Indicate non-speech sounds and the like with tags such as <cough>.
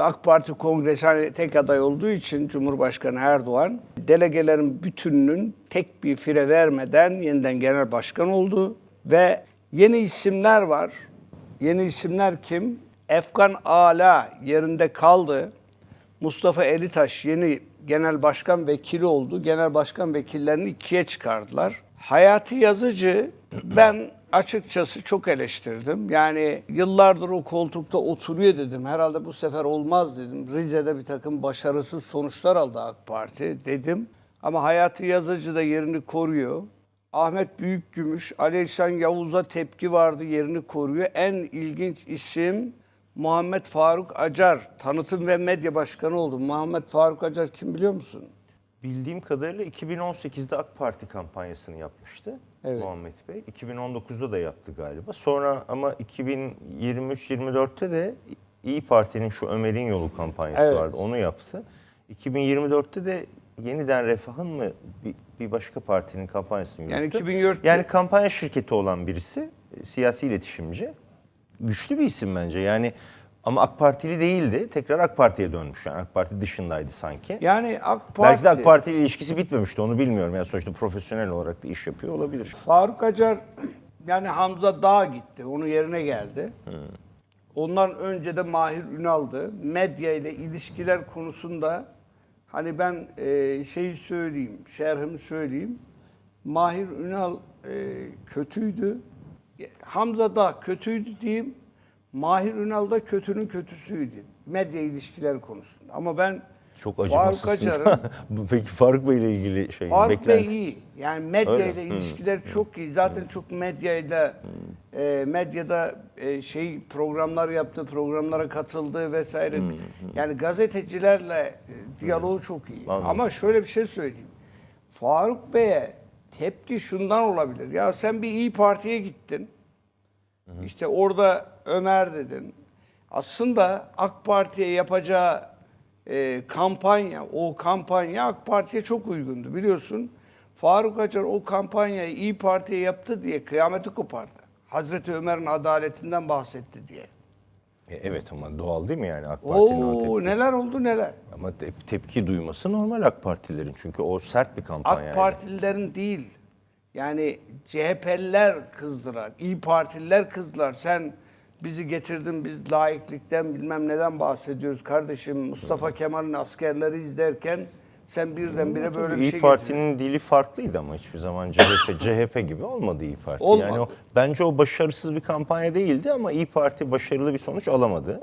AK Parti kongresi hani tek aday olduğu için Cumhurbaşkanı Erdoğan delegelerin bütününün tek bir fire vermeden yeniden genel başkan oldu ve yeni isimler var. Yeni isimler kim? Efkan Ala yerinde kaldı. Mustafa Elitaş yeni genel başkan vekili oldu. Genel başkan vekillerini ikiye çıkardılar. Hayati Yazıcı ben açıkçası çok eleştirdim. Yani yıllardır o koltukta oturuyor dedim. Herhalde bu sefer olmaz dedim. Rize'de bir takım başarısız sonuçlar aldı AK Parti dedim. Ama Hayati Yazıcı da yerini koruyor. Ahmet Büyükgümüş, Ali İhsan Yavuz'a tepki vardı yerini koruyor. En ilginç isim Muhammed Faruk Acar. Tanıtım ve medya başkanı oldu. Muhammed Faruk Acar kim biliyor musun? Bildiğim kadarıyla 2018'de AK Parti kampanyasını yapmıştı Evet. Muhammed Bey. 2019'da da yaptı galiba. Sonra ama 2023-24'te de İyi Parti'nin şu Ömer'in yolu kampanyası Evet. vardı. Onu yaptı. 2024'te de yeniden Refah'ın mı bir, bir başka partinin kampanyasını Yani yürüttü. 2004'te Yani kampanya şirketi olan birisi, e, siyasi iletişimci. Güçlü bir isim bence. Yani ama AK Partili değildi. Tekrar AK Parti'ye dönmüş. Yani AK Parti dışındaydı sanki. Yani AK Parti, Belki de AK Parti ile ilişkisi bitmemişti onu bilmiyorum. Yani sonuçta profesyonel olarak da iş yapıyor olabilir. Faruk Acar yani Hamza Dağ gitti. Onun yerine geldi. Ondan önce de Mahir Ünal'dı. Medya ile ilişkiler konusunda hani ben e, şeyi söyleyeyim, şerhimi söyleyeyim. Mahir Ünal e, kötüydü. Hamza Dağ kötüydü diyeyim. Mahir Ünal da kötünün kötüsüydü. Medya ilişkiler konusunda. Ama ben Çok Faruk acımasızsınız. Acar'ın Bu <laughs> Peki Faruk Bey ile ilgili şey Faruk beklenti. Bey iyi. Yani medya Öyle ile mi? ilişkiler çok iyi. Zaten çok medyayla e, medyada e, şey programlar yaptı, programlara katıldı vesaire. Yani gazetecilerle e, diyaloğu çok iyi. Anladım. Ama şöyle bir şey söyleyeyim. Faruk Bey'e tepki şundan olabilir. Ya sen bir iyi Parti'ye gittin. İşte orada Ömer dedin. Aslında AK Parti'ye yapacağı e, kampanya, o kampanya AK Parti'ye çok uygundu biliyorsun. Faruk Acar o kampanyayı İyi Parti'ye yaptı diye kıyameti kopardı. Hazreti Ömer'in adaletinden bahsetti diye. E, Evet ama doğal değil mi yani AK Parti'nin o Oo tepki? neler oldu neler. Ama te- tepki duyması normal AK Partilerin. Çünkü o sert bir kampanya. AK Partililerin değil. Yani CHP'liler kızdılar, İyi Partililer kızdılar. Sen bizi getirdin, biz laiklikten bilmem neden bahsediyoruz kardeşim. Mustafa Kemal'in askerleri izlerken sen birdenbire böyle bir İyi şey Parti'nin dili farklıydı ama hiçbir zaman CHP, <laughs> CHP gibi olmadı İyi Parti. Olmadı. Yani o, bence o başarısız bir kampanya değildi ama İyi Parti başarılı bir sonuç alamadı.